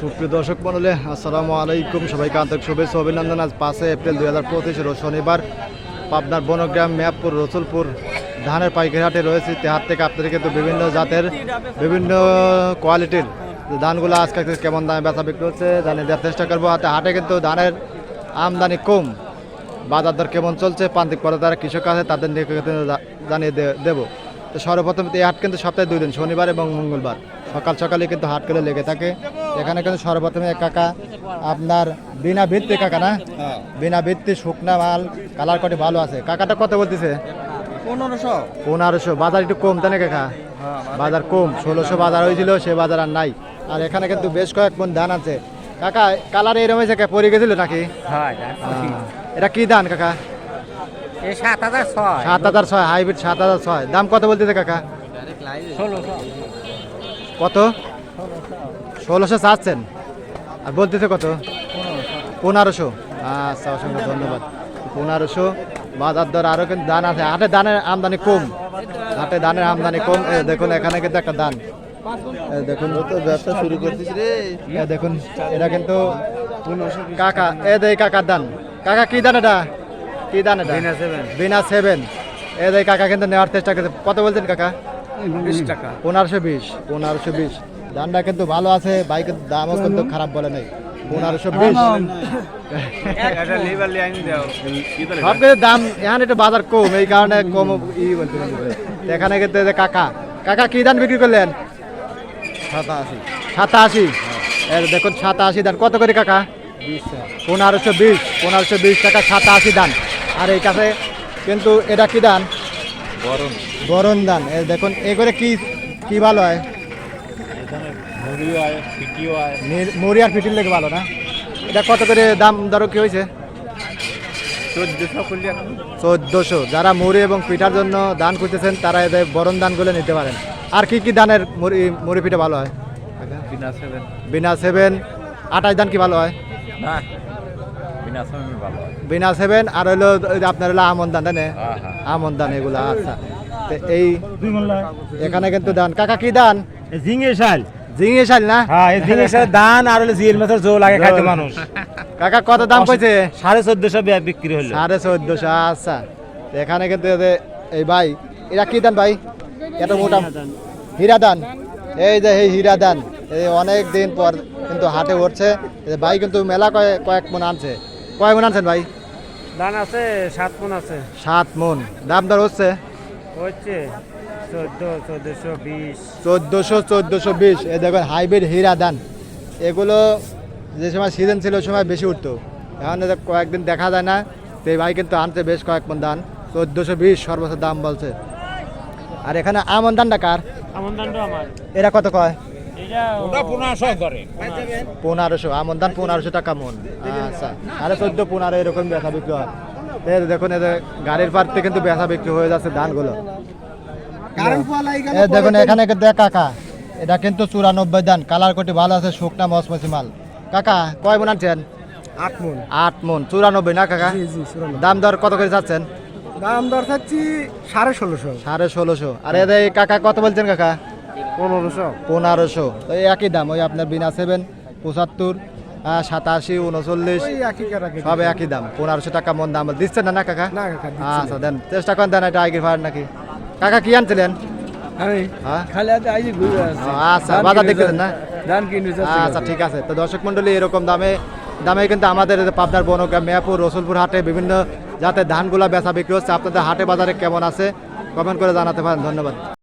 সুপ্রিয় দর্শক মন্ডলে আসসালামু আলাইকুম। সবাইকে আন্তরিক শুভেচ্ছা, অভিনন্দন। আজ পাঁচই এপ্রিল দুই হাজার পঁচিশ শনিবার, পাবনার বনগ্রাম মেয়াপুর রসুলপুর, ধানের পাইকারি হাটে রয়েছে। তে হাট থেকে আপনাদের কিন্তু বিভিন্ন জাতের, বিভিন্ন কোয়ালিটির ধানগুলো আজকে কেমন দামে বেচা বিক্রি হচ্ছে, জানিয়ে দেওয়ার চেষ্টা করব। হাতে হাটে কিন্তু ধানের আমদানি কম, বাজার দর কেমন চলছে, প্রান্তিক পরে তারা কৃষক আছে, তাদের জানিয়ে দেবো। তো সর্বপ্রথম এই হাট কিন্তু সপ্তাহে দুই দিন, শনিবার এবং মঙ্গলবার। সকাল সকালে কিন্তু হাট করে লেগে থাকে। এখানে কিন্তু সর্বপ্রথমে এক কাকা আপনার বিনা ভিত্তি কাকা না? বিনা ভিত্তি শুকনা মাল কালার কটি ভালো আছে। কাকাটা কত বলতেছে? পনেরোশো। পনেরোশো। বাজার একটু কম তাই না কাকা? বাজার কম। ষোলোশো বাজার হয়েছিল সে বাজার আর নাই। আর এখানে কিন্তু বেশ কয়েক মন ধান আছে। কাকা কালার এরম হয়েছে পড়ে গেছিল নাকি? হ্যাঁ এটা কি ধান কাকা? এই সাত হাজার ছয়। সাত হাজার ছয় হাইব্রিড সাত হাজার ছয়। দাম কত বলতেছে কাকা? ষোলোশো। কত? ষোলোশো চাচ্ছেন। আর বলতেছে কত? পনেরোশো। আচ্ছা অসংখ্য ধন্যবাদ। পনেরোশো বাজার দর আরও কিন্তু দান আছে। হাটে দানের আমদানি কম। হাটে দানের আমদানি কম। এ দেখুন এখানে কিন্তু একটা দান। দেখুন। ব্যবসা শুরু করতেছি রে। দেখুন এটা কিন্তু কাকা এ দে কাকার দান। কাকা কি দান এটা? কি দান এটা? বিনা seven। বিনা সেভেন। এ দে কাকা কিন্তু নেওয়ার চেষ্টা করছে। কত বলছেন কাকা? বিশ টাকা। পনেরোশো বিশ পনেরোশো বিশ। ধানটা কিন্তু ভালো আছে বাইকের দামও কিন্তু খারাপ বলে নাই। পনেরোশো বিশ। সব কিছু দাম এখানে একটু বাজার কম এই কারণে কম ই বলতে। এখানে কিন্তু কাকা কাকা কি ধান বিক্রি করলেন? সাতাশি। সাতাশি। দেখুন সাতাশি ধান কত করে কাকা? পনেরোশো বিশ পনেরোশো বিশ টাকা সাতাশি ধান আর এই কাছে কিন্তু এটা কি ধান গরম। ধান দেখুন এ করে কি কি ভালো হয়? মুড়ি আর পিটির লেগে ভালো না? এটা কত করে দাম দর কি হয়েছে? চোদ্দশো যারা মুড়ি এবং পিঠার জন্য দান করতেছেন তারা এদের বরণ দানগুলো নিতে পারেন। আর কি কি দানের মুড়ি মুড়ি পিঠা ভালো হয়? বিনা সেভেন বিনা সেভেন আঠাশ দান কি ভালো হয়? না বিনা সেভেন ভালো হয়। বিনা সেভেন আর হইল আপনার হলো আমন দান তাই না? হ্যাঁ হ্যাঁ। আমন দান এগুলো আচ্ছা। এই এখানে কিন্তু দান কাকা কি দান ঝিঙে শাল। ঝিঙে শাল না? হ্যাঁ এই ঝিঙে শালের ধান আর হলো জিএল মাছের জোল আগে খাইতে মানুষ। কাকা কত দাম কইছে? সাড়ে চোদ্দশো বিক্রি হলো। সাড়ে চোদ্দশো আচ্ছা। তো এখানে কিন্তু এই যে- এই ভাই এটা কি দান ভাই? এটা মোটা হীরা দান এই যে এই হীরা দান এই অনেক দিন পর কিন্তু হাটে উঠছে। যে ভাই কিন্তু মেলা কয়েক কয়েক মন আনছে। কয়েক মন আনছেন ভাই? ধান আছে সাত মন আছে। সাত মন। দাম দর হচ্ছে? হচ্ছে চোদ্দ চোদ্দশো চোদ্দোশো বিশ। এই দেখুন হাইব্রিড হীরা ধান। এগুলো যে সময় সিজন ছিল ওই সময় বেশি উঠতো। এখন কয়েকদিন দেখা যায় না। তো এই ভাই কিন্তু আনছে বেশ কয়েক মন ধান। চোদ্দোশো বিশ সর্বোচ্চ দাম বলছে। আর এখানে আমন ধানটা কার? আমন ধানটা আমার। এরা কত কয়? পনেরোশো আমন ধান পনেরোশো টাকা মন। আচ্ছা আরে চোদ্দ পনেরো এরকম বেচা বিক্রি হয়। দেখুন এদের গাড়ির পার্তে কিন্তু বেচা বিক্রি হয়ে যাচ্ছে ধানগুলো। এ দেখুন এখানে কাকা এটা কিন্তু চুরানব্বই দান কালার কোটি ভালো আছে শুকনা মসমসি মাল। কাকা কয় মন আনছেন? আট মন। আট মন চুরানব্বই না কাকা? দাম দর কত করে যাচ্ছেন দাম দর থাকছি সাড়ে ষোলোশো। সাড়ে ষোলোশো। আর এদের কাকা কত বলছেন কাকা? পনেরোশো। পনেরোশো। তো এই একই দাম ওই আপনার বিনা সেভেন পঁচাত্তর সাতাশি উনচল্লিশ সব একই দাম। পনেরোশো টাকা মন দাম। দিচ্ছেন না না কাকা? আচ্ছা দেন চেষ্টা করেন দেন এটা আগে ফার নাকি। কাকা কি আনছিলেন? হ্যাঁ? আচ্ছা বাজার দেখতেছেন না? আচ্ছা ঠিক আছে। তো দর্শক মন্ডলী এরকম দামে দামে কিন্তু আমাদের পাবনার বনগ্রাম মেয়াপুর রসুলপুর হাটে বিভিন্ন যাতে ধানগুলা বেচা বিক্রি হচ্ছে। আপনাদের হাটে বাজারে কেমন আছে? কমেন্ট করে জানাতে পারেন। ধন্যবাদ।